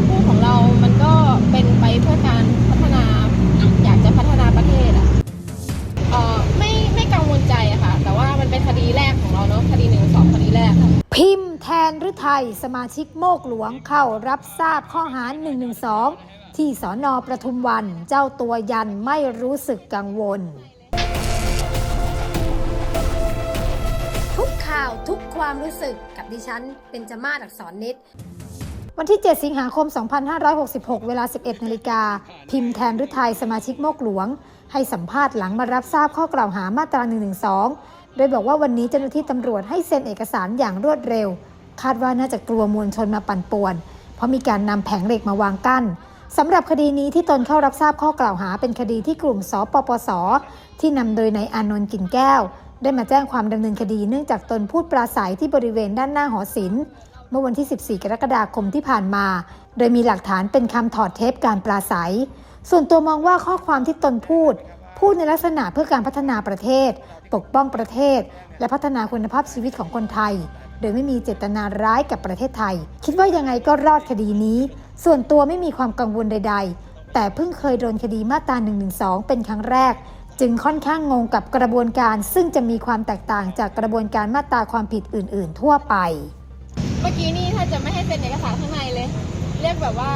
ำพูดของเรามันก็เป็นไปเพื่อการพัฒนาอยากจะพัฒนาประเทศอะเอ่อไม่ไม่กังวลใจอะค่ะ แต่ว่ามันเป็นคดีแรกของเราเนาะคดีหนึ่งสองคดีแรก พิมพ์แทนฤทัยสมาชิกโมกหลวงเข้ารับทราบข้อหา 112 ที่สอนอประทุมวันเจ้าตัวยันไม่รู้สึกกังวล ทุกข่าวทุกความรู้สึกกับดิฉันเป็นจมาศอักษรนิด วันที่ 7 สิงหาคม 2566 เวลา 11 นาฬิกา พิมพ์แทนฤทัยสมาชิกโมกหลวง ให้สัมภาษณ์หลังมารับทราบข้อกล่าวหามาตรา 112 โดยบอกว่าวันนี้เจ้าหน้าที่ตำรวจให้เซ็นเอกสารอย่างรวดเร็ว คาดว่าน่าจะกลัวมวลชนมาปั่นป่วน เพราะมีการนำแผงเหล็กมาวางกั้นสำหรับคดีนี้ที่ตนเข้ารับทราบข้อกล่าวหาเป็นคดีที่กลุ่มสปปส ที่นำโดยนายอานนท์กินแก้ว ได้มาแจ้งความดำเนินคดีเนื่องจากตนพูดปราศัยที่บริเวณด้านหน้าหอศิลป์ เมื่อวันที่ 14 กรกฎาคมที่ผ่านมา โดยมีหลักฐานเป็นคำถอดเทปการปราศัย ส่วนตัวมองว่าข้อความที่ตนพูด พูดในลักษณะเพื่อการพัฒนาประเทศ ปกป้องประเทศ และพัฒนาคุณภาพชีวิตของคนไทย โดยไม่มีเจตนาร้ายกับประเทศไทย คิดว่ายังไงก็รอดคดีนี้ ส่วนตัวไม่มีความกังวลใด ๆ แต่เพิ่งเคยโดนคดีมาตรา1นึเป็นครั้งแรกจึงค่อนข้างงงกับกระบวนการซึ่งจะมีความแตกต่างจากกระบวนการมาตราความผิดอื่น ๆ ทั่วไป มื่อกี้นี่ถ้าจะไม่ให้เซ็นเอกสารข้างในเลย เรียกแบบว่า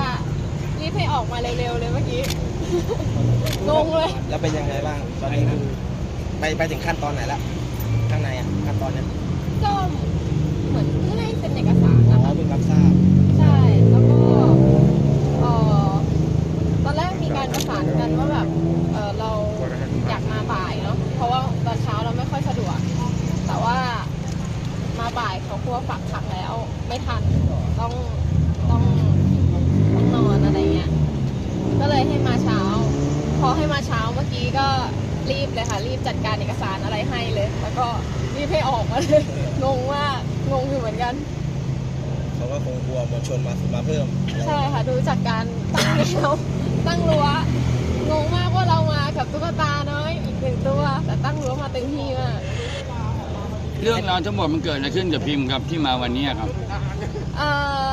รีบให้ออกมาเร็วๆเลยเมื่อกี้ งงเลย แล้วเป็นยังไงบ้างตอนนี้คือไปไปถึงขั้นตอนไหนละข้างในอะขั้นตอนเนี้ยก็เหมือนเพื่อให้เซ็นเอกสารอ๋นะอคะเพิ่งรับทราบใช่ แล้วก็เอ่อตอนแรกมีการประสานกันว่าแบบเออเราอยากมาบ่ายเนาะเพราะว่าตอนเช้าเราไม่ค่อยสะดวก แต่ว่ามาบ่ายเขากลัวฝักขังแล้ว ไม่ทันต้องต้องต้องนอนอะไรเงี้ยก็เลยให้มาเช้า พอให้มาเช้าเมื่อกี้ก็รีบเลยค่ะ รีบจัดการเอกสารอะไรให้เลย แล้วก็รีบให้ออกมาเลยงงว่ากงงอยู่เหมือนกันเขาก็คงกลัวมวลชนมามาเพิ่ม ใช่ค่ะดูจากการตั้งแนวตั้งรั้วงงมากว่าเรามากับตุ๊กตาน้อยอีกหนึ่งตัว แต่ตั้งรั้วมาเต็มที่มาก เรื่องราวทั้งหมดมันเกิดอะไรขึ้นกับพิมพ์ครับที่มาวันนี้ครับ เออ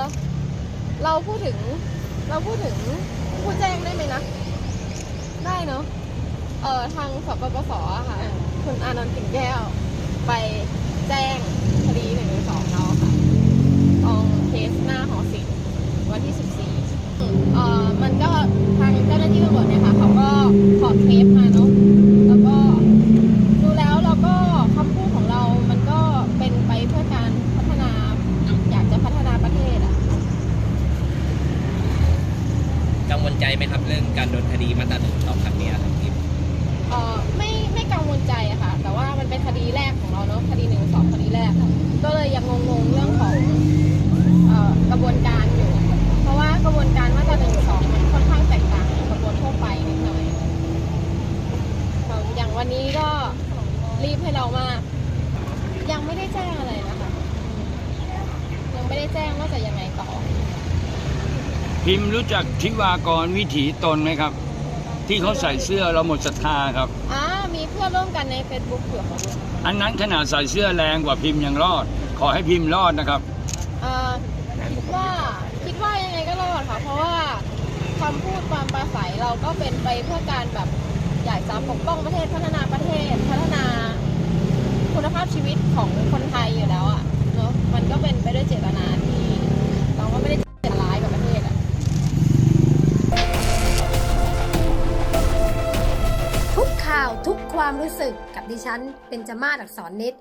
เราพูดถึง เราพูดถึงผู้แจ้งได้ไหมนะ ได้เนาะเออทางสปปสอะค่ะคุณอานนท์กิ่งแก้ว ไปแจ้งคดีหนึ่งสองเนาค่ะตองเคสหน้าหอศิลป์วันที่14เอ่อมันก็ทางเจ้าหน้าที่ตำรวจเนี่ยค่ะเขาก็ขอเทปมาเนาะแล้วก็ดูแล้วเราก็คำพูดของเรา มันก็เป็นไปเพื่อการพัฒนา อยากจะพัฒนาประเทศอะ กังวลใจไหมครับ เรื่องการโดนคดีมาตราหนึ่งสองครั้งนี้ครับพี่เอ่อไม่ไม่กังวลใจอะค่ะ แต่ว่ามันเป็นคดีแรกของเราเนาะคดีหนึ่งสองคดีแรก ก็เลยยังงงๆเรื่องของเอ่อกระบวนการอยู่ เพราะว่ากระบวนการมาตราหนึ่งสองมันค่อนข้างแตกต่างจากกระบวนทั่วไปนิดหน่อยเอ่ออย่างวันนี้ก็รีบให้เรามากยังไม่ได้แจ้งอะไรนะคะยังไม่ได้แจ้งว่าจะยังไงต่อ พิมพ์รู้จักทิวากรวิถีตนไหมครับ ที่เขาใส่เสื้อเราหมดศรัทธาครับ อ่ามีเพื่อนร่วมกันใน Facebook อยู่ค่ะอันนั้นขนาดใส่เสื้อแรงกว่าพิมพ์ยังรอด ขอให้พิมพ์รอดนะครับเอ่อคิดว่าคิดว่ายังไงก็รอดค่ะ เพราะว่าคำพูดความปราศัยเราก็เป็นไปเพื่อการแบบอยากจะปกป้องประเทศพัฒนาประเทศ พัฒนาคุณภาพชีวิตของคนไทยอยู่แล้ว ความรู้สึกกับดิฉันเป็นจมาศอักษรนิด